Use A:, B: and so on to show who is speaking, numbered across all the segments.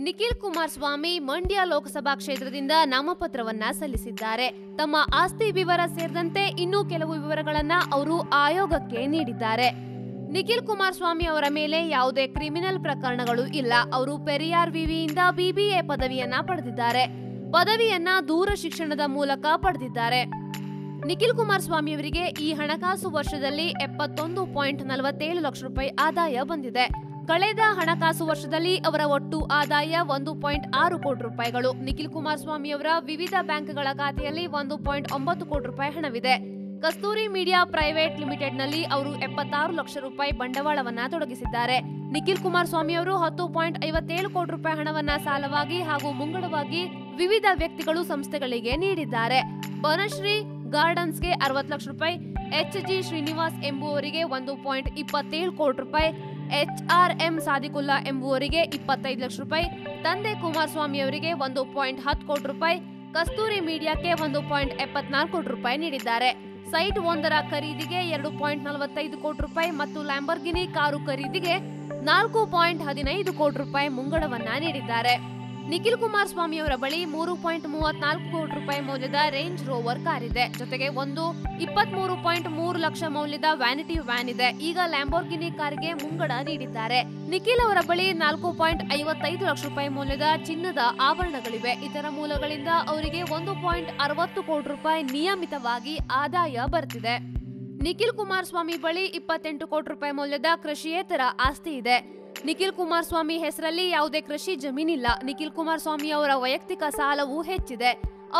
A: ನಿಖಿಲ್ ಕುಮಾರಸ್ವಾಮಿ ಮಂಡ್ಯ ಲೋಕಸಭಾ ಕ್ಷೇತ್ರದಿಂದ ನಾಮಪತ್ರವನ್ನ ಸಲ್ಲಿಸಿದ್ದಾರೆ. ತಮ್ಮ ಆಸ್ತಿ ವಿವರ ಸೇರಿದಂತೆ ಇನ್ನೂ ಕೆಲವು ವಿವರಗಳನ್ನ ಅವರು ಆಯೋಗಕ್ಕೆ ನೀಡಿದ್ದಾರೆ. ನಿಖಿಲ್ ಕುಮಾರಸ್ವಾಮಿ ಅವರ ಮೇಲೆ ಯಾವುದೇ ಕ್ರಿಮಿನಲ್ ಪ್ರಕರಣಗಳು ಇಲ್ಲ. ಅವರು ಪೆರಿಯಾರ್ ವಿವಿಯಿಂದ ಬಿಬಿಎ ಪದವಿಯನ್ನ ಪಡೆದಿದ್ದಾರೆ. ಪದವಿಯನ್ನ ದೂರ ಶಿಕ್ಷಣದ ಮೂಲಕ ಪಡೆದಿದ್ದಾರೆ. ನಿಖಿಲ್ ಕುಮಾರಸ್ವಾಮಿ ಅವರಿಗೆ ಈ ಹಣಕಾಸು ವರ್ಷದಲ್ಲಿ ಎಪ್ಪತ್ತೊಂದು ಪಾಯಿಂಟ್ ನಲವತ್ತೇಳು ಲಕ್ಷ ರೂಪಾಯಿ ಆದಾಯ ಬಂದಿದೆ. ಕಳೆದ ಹಣಕಾಸು ವರ್ಷದಲ್ಲಿ ಅವರ ಒಟ್ಟು ಆದಾಯ ಒಂದು ಪಾಯಿಂಟ್ ಆರು ಕೋಟಿ ರೂಪಾಯಿಗಳು. ನಿಖಿಲ್ ಕುಮಾರಸ್ವಾಮಿ ಅವರ ವಿವಿಧ ಬ್ಯಾಂಕ್ಗಳ ಖಾತೆಯಲ್ಲಿ ಒಂದು ಪಾಯಿಂಟ್ ಒಂಬತ್ತು ಕೋಟಿ ರೂಪಾಯಿ ಹಣವಿದೆ. ಕಸ್ತೂರಿ ಮೀಡಿಯಾ ಪ್ರೈವೇಟ್ ಲಿಮಿಟೆಡ್ನಲ್ಲಿ ಅವರು ಎಪ್ಪತ್ತಾರು ಲಕ್ಷ ರೂಪಾಯಿ ಬಂಡವಾಳವನ್ನ ತೊಡಗಿಸಿದ್ದಾರೆ. ನಿಖಿಲ್ ಕುಮಾರಸ್ವಾಮಿ ಅವರು ಹತ್ತು ಪಾಯಿಂಟ್ ಐವತ್ತೇಳು ಕೋಟಿ ರೂಪಾಯಿ ಹಣವನ್ನ ಸಾಲವಾಗಿ ಹಾಗೂ ಮುಂಗಡವಾಗಿ ವಿವಿಧ ವ್ಯಕ್ತಿಗಳು ಸಂಸ್ಥೆಗಳಿಗೆ ನೀಡಿದ್ದಾರೆ. ಬನಶ್ರೀ ಗಾರ್ಡನ್ಸ್ಗೆ ಅರವತ್ತು ಲಕ್ಷ ರೂಪಾಯಿ, ಎಚ್ ಜಿ ಶ್ರೀನಿವಾಸ್ ಎಂಬುವವರಿಗೆ ಒಂದು ಪಾಯಿಂಟ್ ಇಪ್ಪತ್ತೇಳು ಕೋಟಿ ರೂಪಾಯಿ ಎಚ್ ಆರ್ ಎಂ ಸಾದಿಕುಲ್ಲಾ ಎಂಬುವರಿಗೆ ಇಪ್ಪತ್ತೈದು ಲಕ್ಷ ರೂಪಾಯಿ, ತಂದೆ ಕುಮಾರಸ್ವಾಮಿ ಅವರಿಗೆ ಒಂದು ಪಾಯಿಂಟ್ ಹತ್ತು ಕೋಟಿ ರೂಪಾಯಿ, ಕಸ್ತೂರಿ ಮೀಡಿಯಾಕ್ಕೆ ಒಂದು ಪಾಯಿಂಟ್ ಎಪ್ಪತ್ನಾಲ್ಕು ಕೋಟಿ ರೂಪಾಯಿ ನೀಡಿದ್ದಾರೆ. ಸೈಟ್ ಒಂದರ ಖರೀದಿಗೆ ಎರಡು ಪಾಯಿಂಟ್ ನಲವತ್ತೈದು ಕೋಟಿ ರೂಪಾಯಿ ಮತ್ತು ಲ್ಯಾಂಬರ್ಗಿನಿ ಕಾರು ಖರೀದಿಗೆ ನಾಲ್ಕು ಪಾಯಿಂಟ್ ಹದಿನೈದು ಕೋಟಿ ರೂಪಾಯಿ ಮುಂಗಡವನ್ನ ನೀಡಿದ್ದಾರೆ. ನಿಖಿಲ್ ಕುಮಾರಸ್ವಾಮಿ ಅವರ ಬಳಿ ಮೂರು ಪಾಯಿಂಟ್ ಮೂವತ್ನಾಲ್ಕು ಕೋಟಿ ರೂಪಾಯಿ ಮೌಲ್ಯದ ರೇಂಜ್ ರೋವರ್ ಕಾರ್ ಇದೆ. ಜೊತೆಗೆ ಒಂದು ಇಪ್ಪತ್ಮೂರು ಪಾಯಿಂಟ್ ಮೂರು ಲಕ್ಷ ಮೌಲ್ಯದ ವ್ಯಾನಿಟಿ ವ್ಯಾನ್ ಇದೆ. ಈಗ ಲ್ಯಾಂಬೋರ್ಗಿನಿ ಕಾರ್ಗೆ ಮುಂಗಡ ನೀಡಿದ್ದಾರೆ. ನಿಖಿಲ್ ಅವರ ಬಳಿ ನಾಲ್ಕು ಪಾಯಿಂಟ್ ಐವತ್ತೈದು ಲಕ್ಷ ರೂಪಾಯಿ ಮೌಲ್ಯದ ಚಿನ್ನದ ಆಭರಣಗಳಿವೆ. ಇತರ ಮೂಲಗಳಿಂದ ಅವರಿಗೆ ಒಂದು ಪಾಯಿಂಟ್ ಅರವತ್ತು ಕೋಟಿ ರೂಪಾಯಿ ನಿಯಮಿತವಾಗಿ ಆದಾಯ ಬರ್ತಿದೆ ನಿಖಿಲ್ ಕುಮಾರಸ್ವಾಮಿ ಬಳಿ ಇಪ್ಪತ್ತೆಂಟು ಕೋಟಿ ರೂಪಾಯಿ ಮೌಲ್ಯದ ಕೃಷಿಯೇತರ ಆಸ್ತಿ ಇದೆ. ನಿಖಿಲ್ ಕುಮಾರಸ್ವಾಮಿ ಹೆಸರಲ್ಲಿ ಯಾವುದೇ ಕೃಷಿ ಜಮೀನಿಲ್ಲ. ನಿಖಿಲ್ ಕುಮಾರಸ್ವಾಮಿ ಅವರ ವೈಯಕ್ತಿಕ ಸಾಲವು ಹೆಚ್ಚಿದೆ.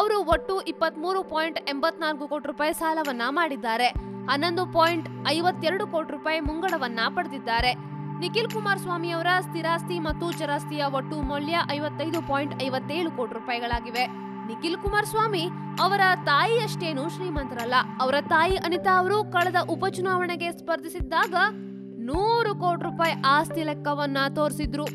A: ಅವರು ಒಟ್ಟು ಇಪ್ಪತ್ಮೂರು ಪಾಯಿಂಟ್ ಎಂಬತ್ನಾಲ್ಕು ಕೋಟಿ ರೂಪಾಯಿ ಸಾಲವನ್ನ ಮಾಡಿದ್ದಾರೆ. ಹನ್ನೊಂದು ಪಾಯಿಂಟ್ ಐವತ್ತೆರಡು ಕೋಟಿ ರೂಪಾಯಿ ಮುಂಗಡವನ್ನ ಪಡೆದಿದ್ದಾರೆ. ನಿಖಿಲ್ ಕುಮಾರಸ್ವಾಮಿ ಅವರ ಸ್ಥಿರಾಸ್ತಿ ಮತ್ತು ಚರಾಸ್ತಿಯ ಒಟ್ಟು ಮೌಲ್ಯ ಐವತ್ತೈದು ಪಾಯಿಂಟ್ ಐವತ್ತೇಳು ಕೋಟಿ ರೂಪಾಯಿಗಳಾಗಿವೆ. ನಿಖಿಲ್ ಕುಮಾರಸ್ವಾಮಿ ಅವರ ತಾಯಿಯಷ್ಟೇನು ಶ್ರೀಮಂತರಲ್ಲ. ಅವರ ತಾಯಿ ಅನಿತಾ ಅವರು ಕಳೆದ ಉಪಚುನಾವಣೆಗೆ ಸ್ಪರ್ಧಿಸಿದ್ದಾಗ ನೂರು ಕೋಟಿ ರೂಪಾಯಿ ಆಸ್ತಿ ಲೆಕ್ಕವನ್ನ ತೋರಿಸಿದ್ರು.